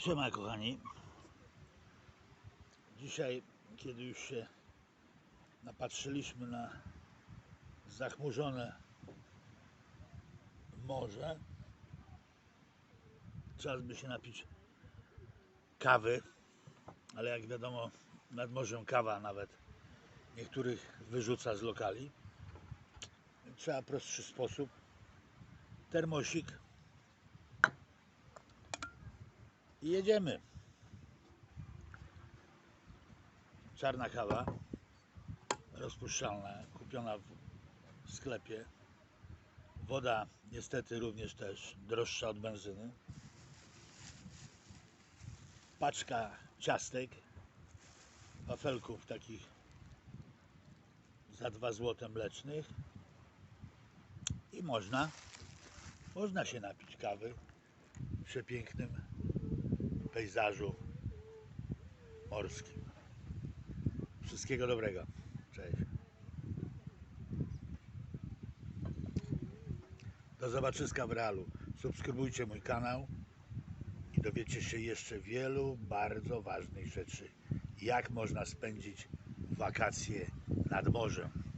Siema kochani. Dzisiaj, kiedy już się napatrzyliśmy na zachmurzone morze, czas by się napić kawy, ale jak wiadomo, nad morzem kawa nawet niektórych wyrzuca z lokali. Trzeba prostszy sposób. Termosik i jedziemy. Czarna kawa, rozpuszczalna, kupiona w sklepie. Woda niestety również też droższa od benzyny. Paczka ciastek, wafelków takich za 2 złote mlecznych i można, można się napić kawy przepięknym pejzażu morskim. Wszystkiego dobrego. Cześć. Do zobaczyska w realu. Subskrybujcie mój kanał i dowiecie się jeszcze wielu bardzo ważnych rzeczy. Jak można spędzić wakacje nad morzem.